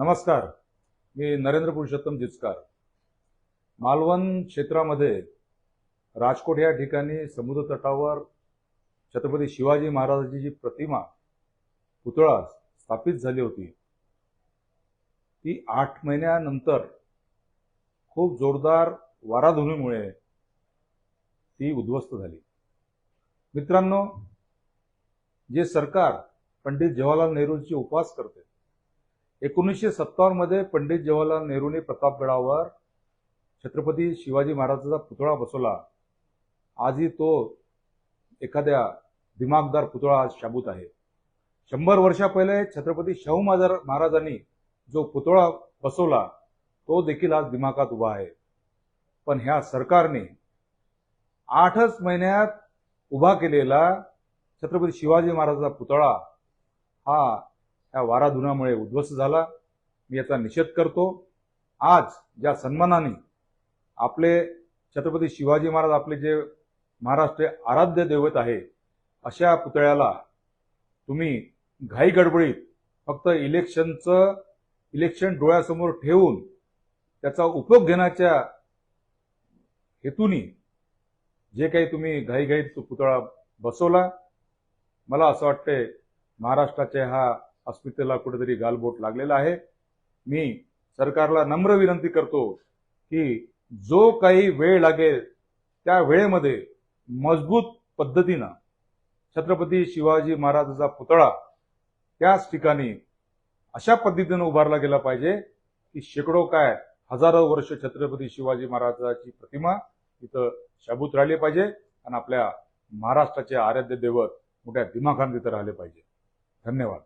नमस्कार. मी नरेंद्र पुरुषोत्तम जिचकार. मालवण क्षेत्रामध्ये राजकोट या ठिकाणी समुद्र तटावर छत्रपती शिवाजी महाराजांची जी प्रतिमा पुतळा स्थापित झाली होती ती आठ महिन्यानंतर खूप जोरदार वाराधुनीमुळे ती उद्ध्वस्त झाली. मित्रांनो जे सरकार पंडित जवाहरलाल नेहरूंची उपवास करते एकोणीसशे सत्तावन्नमध्ये पंडित जवाहरलाल नेहरूने प्रतापगडावर छत्रपती शिवाजी महाराजांचा पुतळा बसवला. आजही तो एखाद्या दिमागदार पुतळा आज शाबूत आहे. शंभर वर्षा पहिले छत्रपती शाहू महाराज महाराजांनी जो पुतळा बसवला तो देखील आज दिमागात उभा आहे. पण ह्या सरकारने आठच महिन्यात उभा केलेला छत्रपती शिवाजी महाराजांचा पुतळा हा या वाराधुनामुळे उद्ध्वस्त झाला. मी याचा निषेध करतो. आज ज्या सन्मानाने आपले छत्रपती शिवाजी महाराज आपले जे महाराष्ट्र आराध्य दैवत आहे अशा पुतळ्याला तुम्ही घाई गडबडीत फक्त इलेक्शनचं इलेक्शन डोळ्यासमोर ठेवून त्याचा उपयोग घेण्याच्या हेतूनी जे काही तुम्ही घाईघाईत तो पुतळा बसवला. मला असं वाटतंय महाराष्ट्राच्या हा अस्मितेला कुठेतरी गालबोट लागलेला आहे. मी सरकारला नम्र विनंती करतो की जो काही वेळ लागेल त्या वेळेमध्ये मजबूत पद्धतीनं छत्रपती शिवाजी महाराजांचा पुतळा त्याच ठिकाणी अशा पद्धतीनं उभारला गेला पाहिजे की शेकडो काय हजारो वर्ष छत्रपती शिवाजी महाराजाची प्रतिमा इथं शाबूत राहिली पाहिजे आणि आपल्या महाराष्ट्राचे आराध्य दैवत मोठ्या दिमाखांत तिथं राहिले पाहिजे. धन्यवाद.